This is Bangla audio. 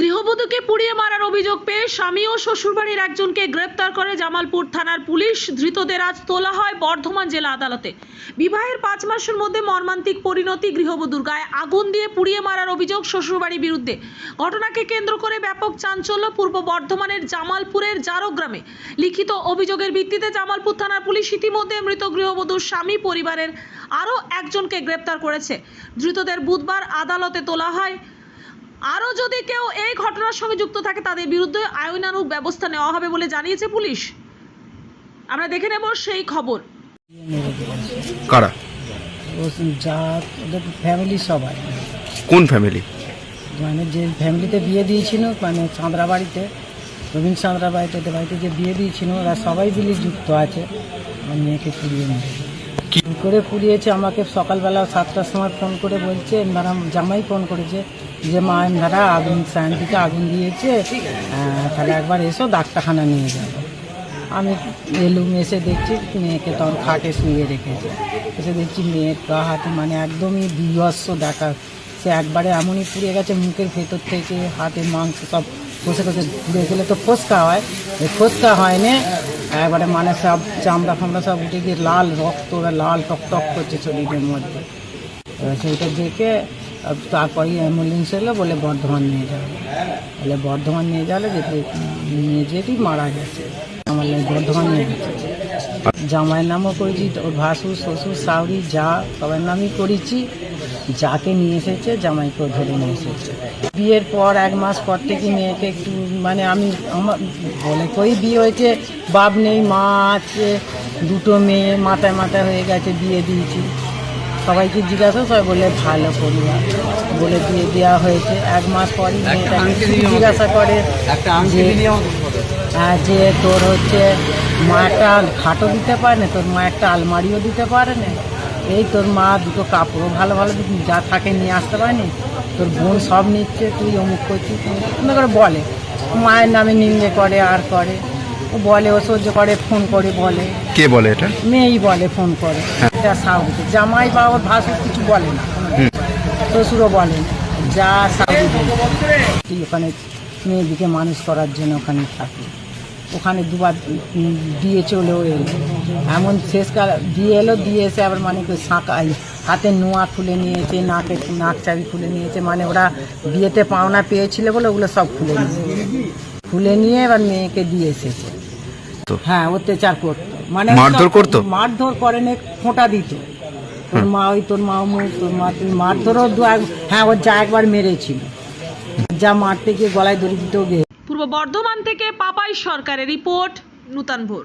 গৃহবধূকে পুড়িয়ে মারার অভিযোগ পেয়ে স্বামী ও শ্বশুরবাড়ির একজনকে গ্রেপ্তার করে জামালপুর থানার পুলিশ। ধৃতদের আজ তোলা হয় বর্ধমান জেলা আদালতে। বিবাহের পাঁচ মাসের মধ্যে মর্মান্তিক পরিণতি গৃহবধূর গায়ে আগুন দিয়ে পুড়িয়ে মারার অভিযোগ শ্বশুরবাড়ির বিরুদ্ধে। ঘটনাকে কেন্দ্র করে ব্যাপক চাঞ্চল্য পূর্ব বর্ধমানের জামালপুরের জারো গ্রামে। লিখিত অভিযোগের ভিত্তিতে জামালপুর থানার পুলিশ ইতিমধ্যে মৃত গৃহবধূর স্বামী, পরিবারের আরও একজনকে গ্রেপ্তার করেছে। ধৃতদের বুধবার আদালতে তোলা হয় আরও যদি কেউ এই ঘটনার সঙ্গে যুক্ত থাকে তাদের বিরুদ্ধে আইনানুগ ব্যবস্থা নেওয়া হবে বলে জানিয়েছে পুলিশ। আমরা দেখে নেব সেই খবর। কারা? যা ওদের ফ্যামিলি সবাই। কোন ফ্যামিলি মানে যে ফ্যামিলিতে বিয়ে দিয়েছিল মানে চাঁদরা বাড়িতে রবীন্দ্র চাঁদরা বাড়িতে ওদের বাড়িতে যে বিয়ে দিয়েছিল ওরা সবাই মিলে যুক্ত আছে। আমার মেয়েকে পুড়িয়ে? কী? করে পুড়িয়েছে আমাকে সকালবেলা সাতটার সময় ফোন করে বলছে ম্যাডাম জামাই ফোন করেছে যে মা এনারা আগুন ফ্যান থেকে আগুন দিয়েছে তাহলে একবার এসো, ডাক্তারখানা নিয়ে যাব আমি এলুম এসে দেখছি, মেয়েকে তখন খাটে শুয়ে রেখেছে। এসে দেখছি মেয়ের গা হাতে মানে একদমই বিভৎস দেখা। সে একবারে এমনই পুড়ে গেছে, মুখের ভেতর থেকে, হাতে মাংস সব কষে কষে ঘুরে গেলে তো ফোসকা হয়। এই ফোসকা হয়নি, একবারে মানে সব চামড়া ফামড়া সব উঠে গিয়ে লাল রক্ত লাল টক টক করছে শরীরের মধ্যে। সেইটা দেখে তারপরেই অ্যাম্বুলেন্স এলো বলে বর্ধমান নিয়ে যাবে বলে বর্ধমান নিয়ে যাবে যেতে নিয়ে যেতেই মারা গেছে আমার বর্ধমান নিয়ে গেছে জামাইয়ের নামও করেছি ওর ভাসুর শ্বশুর শাউরি যা সবার নামই করেছি যাকে নিয়ে এসেছে জামাইকেও ধরে নিয়ে এসেছে বিয়ের পর এক মাস পর থেকে মেয়েকে একটু মানে আমি আমার বলে কই বিয়ে হয়েছে বাপ নেই মা আছে দুটো মেয়ে মাথায় মাথায় হয়ে গেছে বিয়ে দিয়েছি সবাইকে জিজ্ঞাসা সবাই বলে ভালো পরিবার বলে দিয়ে দেওয়া হয়েছে। এক মাস পরই মেয়েটাকে জিজ্ঞাসা করে যে হ্যাঁ যে তোর হচ্ছে মা একটা খাটও দিতে পারে না তোর মা একটা আলমারিও দিতে পারে না এই তোর মা দুটো কাপড়ও ভালো ভালো যা থাকে নিয়ে আসতে পারেনি। তোর বোন সব নিচ্ছে তুই অমুক করছিস। করে বলে মায়ের নামে নিন্দে করে আর করে। ও বলে ও সহ্য করে ফোন করে বলে। কে বলে এটা? মেয়েই বলে ফোন করে। এটা সাউদিতে জামাই বা ওর ভাসুর কিছু বলে না। শ্বশুরও বলে না। যা। তুই ওখানে মেয়েদিকে মানুষ করার জন্য ওখানে থাকি। ওখানে দুবার দিয়ে চলেও এলো। এমন শেষকাল দিয়ে এলো দিয়ে এসে আবার মানে শাঁকা হাতে নোয়া খুলে নিয়েছে নাকে নাক চাবি খুলে নিয়েছে মানে ওরা বিয়েতে পাওনা পেয়েছিল বলে ওগুলো সব খুলে নিয়েছে। খুলে নিয়ে এবার মেয়েকে দিয়ে এসেছে। তো হ্যাঁ অত্যাচার করতো। মানে মারধর করতো? মারধর করে নে খোঁটা দিত। তোর মা ওই তোর মা তোর মা তুই মারধরও দু এক হ্যাঁ ওর যা একবার মেরেছিল। যা মারতে গিয়ে গলায় দড়ি দিতেও গিয়ে পূর্ব বর্ধমান থেকে পাপাই সরকারের রিপোর্ট নূতন ভোর।